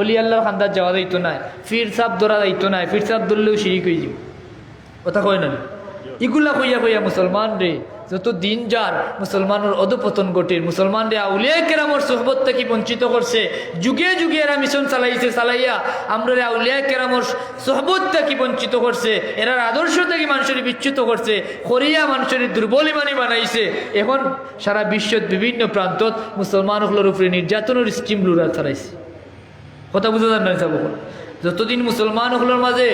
অলি আল্লাহর খান্দার যাওয়া যাইতো নাই, ফির সাপ ধরা যাইতো নাই, ফির সাপ ধরলেও শিরিক হয়ে যাব কথা কয় না ইগুলা কইয়া কইয়া মুসলমান রে, যত দিন যার মুসলমানের অধপতন ঘটে, মুসলমান রে আউলিয়া কেরামর সোহবত থেকে বঞ্চিত করছে, যুগে যুগে এরা মিশন চালাইছে, চালাইয়া আমরা আউলিয়া কেরামর সোহবত থেকে বঞ্চিত করছে, এরার আদর্শ থেকে মানুষের বিচ্যুত করছে, করিয়া মানুষের দুর্বল ইমানি বানাইছে। এখন সারা বিশ্বত বিভিন্ন প্রান্তত মুসলমানগুলোর উপরে নির্যাতনের স্টিম লুরা চালাইছে কথা বুঝা যান না যাব যতদিন মুসলমানগুলোর মাঝে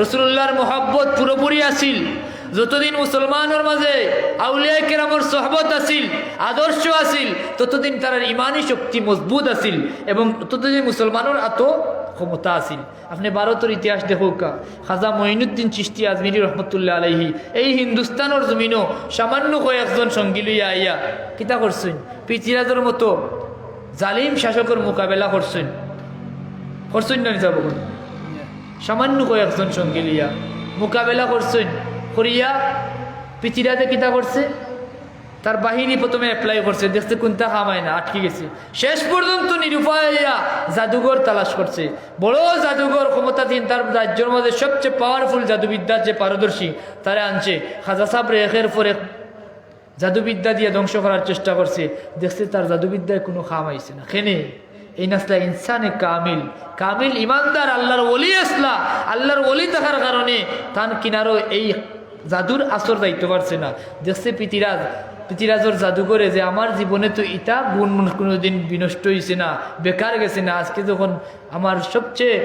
রসুল্লাহর মোহাব্বত পুরোপুরি আসিল যতদিন মুসলমানের মাঝে আউলিয়া কেরামর সহবত আসিল আদর্শ আসিল ততদিন তার ইমানি শক্তি মজবুত আসিল এবং ততদিন মুসলমানের এত ক্ষমতা আসিল আপনি ভারতের ইতিহাস দেখো কা খাজা মঈনুদ্দিন চিস্তি আজমিরি রহমতুল্লাহ আলহি এই হিন্দুস্তানের জমিনও সামান্য কয়েকজন সঙ্গী লইয়া আইয়া কিতা করছেন? পৃথিরাজের মতো জালিম শাসকের মোকাবেলা করছেন। করছেন না নিসা বকুন? সামান্য কয়েকজন সঙ্গী লিয়া মোকাবেলা করছেন, করিয়া পৃথিবীতে কিতা করছে, তার বাহিনী প্রথমে অ্যাপ্লাই করছে দেখতে কোনটা কামায় না, আটকে গেছে। শেষ পর্যন্ত নিরুপায় জাদুঘর তালাশ করছে। বড় জাদুঘর ক্ষমতাধীন, তার রাজ্যের মধ্যে সবচেয়ে পাওয়ারফুল জাদুবিদ্যার যে পারদর্শী, তারা আনছে। খাজা সাহেব রেখের পরে জাদুবিদ্যা দিয়ে ধ্বংস করার চেষ্টা করছে, দেখছে তার জাদুবিদ্যায় কোনো খাম আইছে না। খেনে। এই নাসলা ইনসানে কামিল। কামিল ইমানদার, আল্লাহর ওলি আসলা। আল্লাহর ওলি থাকার কারণে তান কিনারও এই জাদুর আসর যাইতে পারছে না। দেখছে পিতিরাজ পিতিরাজর জাদু করে যে, আমার জীবনে তো ইটা গুণ কোনোদিন বিনষ্ট হয়েছে না, বেকার গেছে না। আজকে যখন আমার সবচেয়ে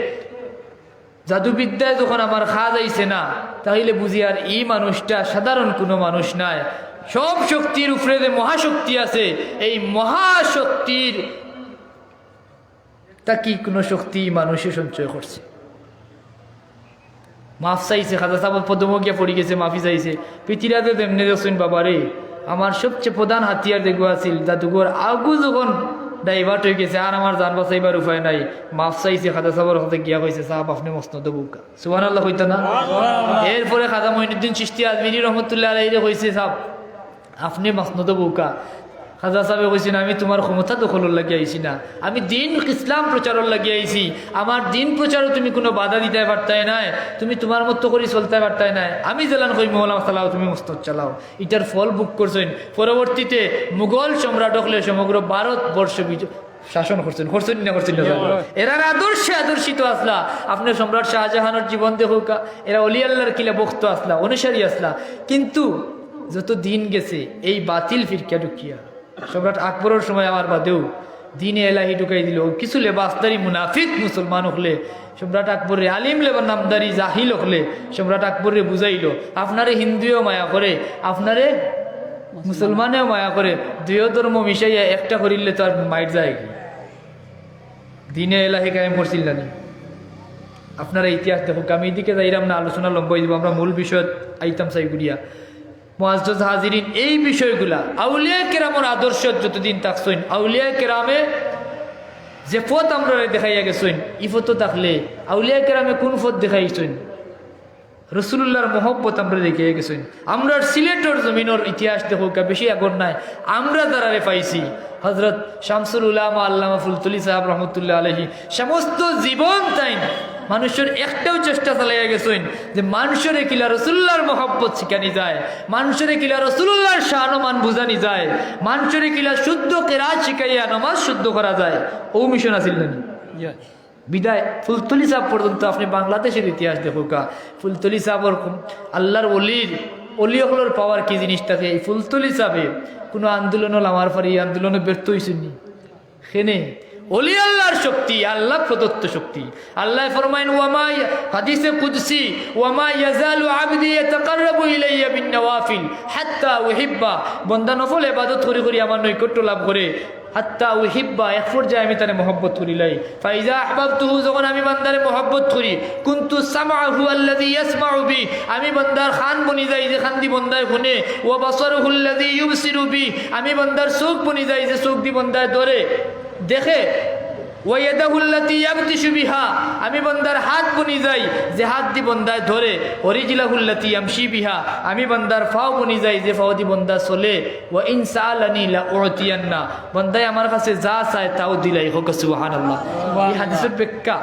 জাদুবিদ্যায় যখন আমার খা যাইছে না, তাহলে বুঝি আর এই মানুষটা সাধারণ কোনো মানুষ নাই। সব শক্তির উপরে যে মহাশক্তি আছে, এই মহাশক্তির তা কি কোনো শক্তি মানুষে সঞ্চয় করছে। মাফ চাইছে, খাজা সাহেব পদমকিয়া পড়ি গেছে, মাফি চাইছে। পৃথিবীতে তেমনি দেখছেন বাবা রে আমার সবচেয়ে প্রধান হাতিয়ার দেখব আছিল, জাদুঘর আগু যখন ডাইভার্ট হয়ে গেছে, আর আমার জান বাঁচাইবার উপায় নাই। মাফ চাইছে, খাজা সাহেবের হাতে গিয়া কইছে, সাহাব, আপনি মস্ত দেবুকা সুবান আল্লাহ হইতো না? এরপরে খাজা মহিনুদ্দিন সৃষ্টি আজমিরি রহমতুল্লাহ আলাইরে কইছে, সাহাব, আপনি মাসনত বউকা খাজা সাহেব কইছেন আমি তোমার ক্ষমতা দখলের লাগিয়ে আইছি না। আমি দিন ইসলাম প্রচারের লাগিয়ে আইছি। আমার দিন প্রচারও তুমি কোনো বাধা দিতে পারতাই নাই। তুমি তোমার মতো করে চলতে পারতাই নাই। আমি জেলান কই মহলা চালাও তুমি মস্তক চালাও। এটার ফল বুক করছেন। পরবর্তীতে মুঘল সম্রাট হলে সমগ্র ভারতবর্ষ বিজয় শাসন করছেন। করছেন না করছেন না এরা আদর্শে আদর্শিত আসলা। আপনার সম্রাট শাহজাহানের জীবন দেখুকা। এরা অলি আল্লাহর কিলা বক্ত আসলা অনুসারী আসলা। কিন্তু যত দিন গেছে এই বাতিল ফিরকিয়া ঢুকিয়া সম্রাট আকবরের সময় আমার বাদেও দিনে এলাহি ঢুকাই দিল। কিছু লেবাসদারি মুনাফিক মুসলমান হলে, সম্রাট আকবরে আলিম লেবার নামদারি জাহিল হলে, সম্রাট আকবরে বুঝাইল, আপনারে হিন্দুও মায়া করে, আপনারে মুসলমানেও মায়া করে দুই ধর্ম মিশাইয়া একটা করিলে তো আর মাইট যায় দিনে এলাহি কায়েম করছিল না আপনারা ইতিহাস দেখুক আমি এদিকে যাইরাম না, আলোচনা লম্বাই দিব আমরা মূল বিষয় আইতাম সাইগুড়িয়া মোয়াজ হাজিরিন, এই বিষয়গুলা আউলিয়া কেরামের আদর্শ যতদিন থাকছেন আউলিয়া কেরামে যে পথ আমরা দেখাইয়া গেছেন ই পথ থাকলে আউলিয়া কেরামে কোন পথ দেখাইছেন রসুল্লাহর মহব্বত আমরা দেখে গেছেন আমরা সিলেটর জমিনের ইতিহাস দেখো বেশি আগর নাই। আমরা দ্বারারে পাইছি। হজরত শামসুল উলামা আল্লামা ফুলতুলি সাহেব রহমতুল্লাহ আলহী সমস্ত জীবন তাই মানুষের একটাও চেষ্টা চালাইয়া গেছেন যে মানুষের কিলা রসুল্লাহর মহব্বত শিখানি যায়, মানুষের কিলা রসুল্লাহর শাহনমান বুঝানি যায়, মানুষের কিলা শুদ্ধ কেরাজ শিখাইয়া নমাজ শুদ্ধ করা যায়। ও মিশন আছিল নানি? বিদায়। ফুলতলি সাহেব পর্যন্ত আপনি বাংলাদেশের ইতিহাস দেখো কা ফুলতলি সাহেবর আল্লাহর অলির অলিয়কলোর পাওয়ার কি জিনিসটাকে? এই ফুলতলি সাহেবে কোনো আন্দোলন আমার পরে, এই আন্দোলনে ব্যর্থ হয়েছেনি সেনে অলি আল্লাহর শক্তি, আল্লাহ প্রদত্ত শক্তি। আল্লাহ ফরমাইন ওয়ামাই হাদিসে কুদসি, ওয়ামা ইয়াজালু আবদি ইয়াতাকাররাবু ইলাইয়া বিন নওয়াফিল হাত্তা উহিব্বা। বন্দা নফল ইবাদত করি করি আমার নৈকট্য লাভ করে। হাত্তা উহিব্বা এক পর্যায়ে আমি তারে মহব্বত করি লাই। ফাইজা আহবাবতুহু, যখন আমি বান্দারে মহব্বত করি, কিন্তু আমি বান্দার খান বনি যাই যে খান দি বন্দায় শুনে ও বাসারুহু হুল্লাদি ইউবসি রুবি আমি বান্দার চোখ বনি যাই যে চোখ দি বন্দায় ধরে, দেখে আমি বন্দার হাত বনি যাই যে হাত দি বন্দায় ধরে। ওরিজিলাহুল্লাতি ইয়ামশি বিহা। আমি বন্দার ফাও বুনি যাই যে ফাও দি বন্দা চলে। ও ইন সাআলানি লা উতিয়ান্না। বন্দায় আমার কাছে যা চায় তাও দিলাই হোক সুহান আল্লাহ হাদিসের ব্যাখ্যা।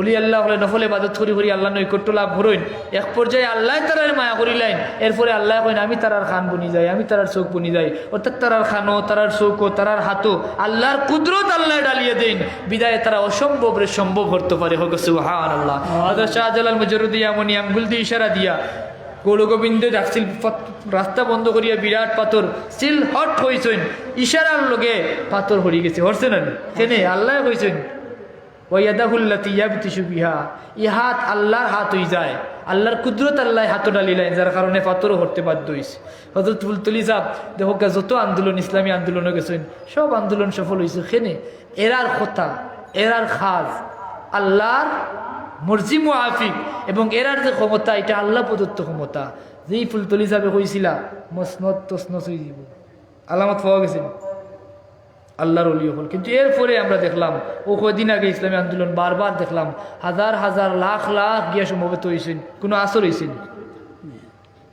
অলি আল্লাহ হলে নফলে বাদত করি করি আল্লাহ নৈকট্য লাভ ভরইন এক পর্যায়ে আল্লাহ তারার মায়া করিলাইন এরপরে আল্লাহ কইন, আমি তারার খান বনি যাই, আমি তারার চোখ বনি যাই। অর্থাৎ তারার খানো তারার চৌকো, তারার হাতো আল্লাহর কুদরত আল্লাহ ডালিয়ে দেন। বিদায় তারা অসম্ভব রে সম্ভব করতে পারে, হোক সুহান আল্লাহ শাহজালাল মজরুদ্দিয়া মনি আঙ্গুল দিয়ে ইশারা দিয়া গৌর গোবিন্দ ডাকছিল রাস্তা বন্ধ করিয়া বিরাট পাথর সিল হট হইছেন। ইশারার লগে পাথর হরি গেছে, হরছে না? কেনে? আল্লাহ কইছেন। ওয়াদাহুল্লাতি ইয়াবতিশু বিহা। ই হাত আল্লাহর হাত হই যায়। আল্লাহর কুদরত আল্লাহ হাত ডালিলাই যার কারণে পাথরও হরতে বাধ্য হয়েছে হজরত ফুলতলি সাহ দেখো যত আন্দোলন, ইসলামী আন্দোলনে গেছেন, সব আন্দোলন সফল হয়েছে সেনে এরার কথা এরার খাজ, আল্লাহর মর্জি মুআফিক এবং এরার যে ক্ষমতা, এটা আল্লাহ প্রদত্ত ক্ষমতা। যেই ফুলতলি সাহেবে কইছিলা মসনত তসনত হয়ে যাব আলামত পাওয়া গেছে। আল্লাহর অলি হল কিন্তু এরপরে আমরা দেখলাম, ও কদিন আগে ইসলামী আন্দোলন বারবার দেখলাম, হাজার হাজার লাখ লাখ গিয়া সমবেত হয়েছেন কোনো আসর হয়েছেন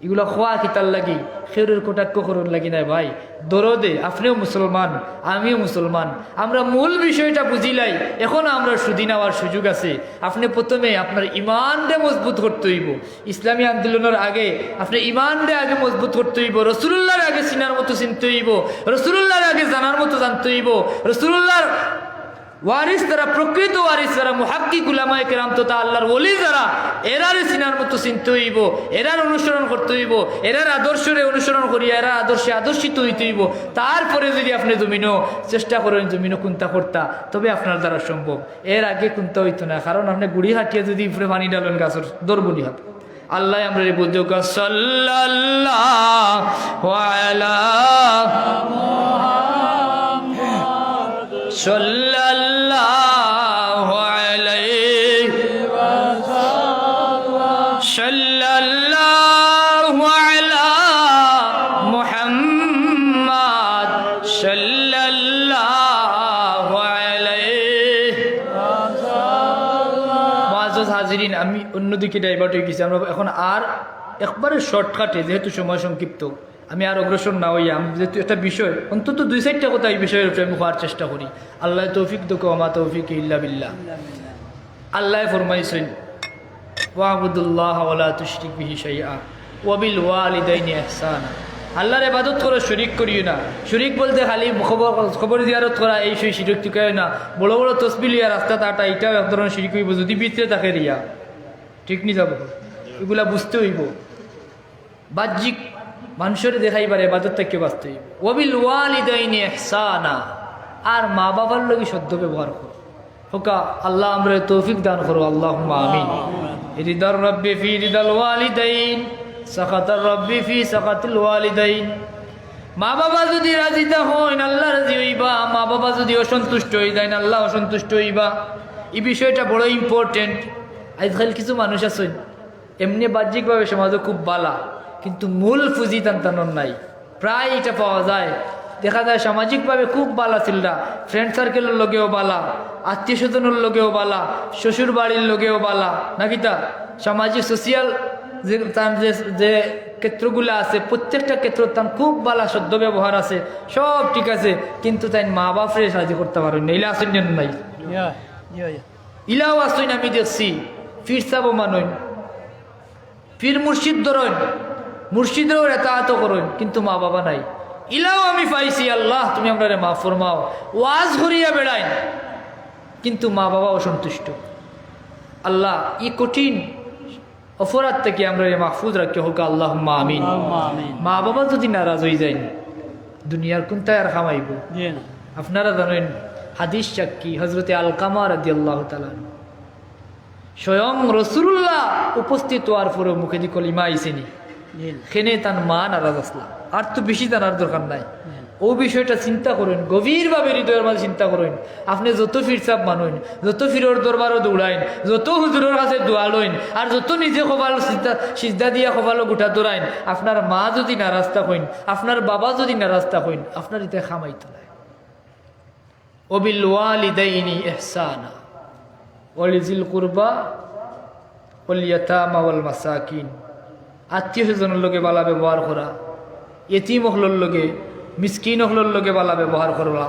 এগুলো খোয়া কিতার লাগি? খেরুর কোটাক্ষ করুন লাগি নাই ভাই। দরদে, আপনিও মুসলমান, আমিও মুসলমান। আমরা মূল বিষয়টা বুঝিলাই এখনও আমরা সুদি নেওয়ার সুযোগ আছে। আপনি প্রথমে আপনার ইমানরে মজবুত করতে হইব। ইসলামী আন্দোলনের আগে আপনি ইমানরে আগে মজবুত করতে হইব। রসুল্লাহর আগে চিনার মতো চিনতে হইব। রসুল্লাহর আগে জানার মতো জানতে হইব। রসুল্লাহর ওয়ারিস তারা প্রকৃত ওয়ারিস যারা মুহাক্কি গুলামায় কেরাম তো তা আল্লাহর ওলি যারা এরারে চিনার মতো চিনতে হইব, এরার অনুসরণ করতে হইব, এরার আদর্শরে অনুসরণ করিয়া এরা আদর্শে আদর্শিত হইতে হইব। তারপরে যদি আপনি জমিনও চেষ্টা করেন জমিনও কুন্তা করতা তবে আপনার দ্বারা সম্ভব। এর আগে কুন্তা হইতো না, কারণ আপনি গুড়ি হাঁটিয়ে যদি উপরে পানি ডালেন গাছের দরবনি হবে আল্লাহ আমরা এই বুদ্ধ সাল্লাল্লাহু আলা আমি অন্যদিকে ডাইভার্ট হয়ে গেছি। আমরা এখন আর একবারে শর্টকাটে যেহেতু সময় সংক্ষিপ্ত, আমি আর অগ্রসর না হইয়া, আমি যেহেতু একটা বিষয়, অন্তত দুই চারটা কথা এই বিষয়ের উপরে আমি হওয়ার চেষ্টা করি। আল্লাহ তৌফিক দুঃখ আমা তৌফিক ইল্লা বিল্লাহ। আল্লাহ ফরমাইছেন ওয়াবুদুল্লাহ ওয়ালা তুশরিক বিহি শাইআ ওয়াবিল ওয়ালিদাইনি ইহসানা। আল্লাহর ইবাদত করো শরিক করিও না। শরিক বলতে খালি খবর খবর জিয়ারত করা এই সেই শিরিক টুকায় না। বড় বড় তসবিল লিয়া রাস্তা তাটা এটাও এক ধরনের শিরিক হইব। যদি ভিতরে থাকে রিয়া ঠিক নি যাব? এগুলা বুঝতে হইব। বাহ্যিক মানুষের দেখাইবার এবাদত থেকে বাঁচতে হইব। ওয়াবিল ওয়ালিদাইনি ইহসানা আর মা বাবার লগে সদ্য ব্যবহার করো। হোকা আল্লাহ আমরা তৌফিক দান করো। আল্লাহ আমিন। হৃদর রব্বি ফি হৃদল ওয়ালিদাইন। সাকাতার রব্বি ফি সাকাতুল ওয়ালিদাইন। মা বাবা যদি রাজি তা হইন, আল্লাহ রাজি হইবা। মা বাবা যদি অসন্তুষ্ট হই যায় আল্লাহ অসন্তুষ্ট হইবা। এই বিষয়টা বড় ইম্পর্টেন্ট আজকাল কিছু মানুষ আছেন এমনি বাহ্যিকভাবে সমাজও খুব বালা, কিন্তু মূল ফুজি তান্তানোর নাই। প্রায় এটা পাওয়া যায়। দেখা যায় সামাজিকভাবে খুব বালা ছিলরা ফ্রেন্ড সার্কেলের লগেও বালা, আত্মীয় স্বজনের লগেও বালা শ্বশুর বাড়ির লগেও বালা। নাকি তা? সামাজিক সোশিয়াল যে তার যে যে ক্ষেত্রগুলো আছে প্রত্যেকটা ক্ষেত্র তার খুব বালা সদ্য ব্যবহার আছে সব ঠিক আছে কিন্তু তাই মা বাপরে সাহায্য করতে পারেন না ইলা আসেন নাই। ইলাও আসইন আমি দেখছি ফির সাবো মানইন ফির মুর্শিদ ধরইন মুর্শিদেরও এতাহাত করইন কিন্তু মা বাবা নাই। ইলাও আমি পাইছি আল্লাহ তুমি আমরা মা ফরমাও। ওয়াজ করিয়া বেড়াইন কিন্তু মা বাবা অসন্তুষ্ট আল্লাহ ই কঠিন অপরাধ থেকে আমরা মাহফুজ রাখি? হোক আল্লাহ আমিন। মা বাবা যদি নারাজ হয়ে যায় দুনিয়ার কোনটায় আর খামাইব? আপনারা জানেন হাদিস চাক্কি হজরতে আলকামা রাদি আল্লাহ তালা স্বয়ং রসুল্লাহ উপস্থিত হওয়ার পরে মুখে দি কলিমা আইসেনি খেনে তার মা নারাজ আসলা আর তো বেশি জানার দরকার নাই। ও বিষয়টা চিন্তা করেন, গভীরভাবে হৃদয়ের মাঝে চিন্তা করেন। আপনি যত ফিরসাব মানুন, যত ফিরোর দরবারও দৌড়াইন, যত হুজুরের কাছে দোয়া লইন, আর যত নিজে কপাল সিদ্ধা সিদ্ধা দিয়া কপালও গোটা দৌড়াইন, আপনার মা যদি নারাস্তা হইন আপনার বাবা যদি নারাস্তা হইন আপনার ইতে খামাইতো নাই অবিল এহসানা ওয়ালিজিল কুরবা ওলিয়াতামা ওয়াল মাসাকিন। আত্মীয় স্বজনের লগে বালা ব্যবহার করা এতিম হলর লগে মিসকিন হলোর লোকে বালা ব্যবহার করা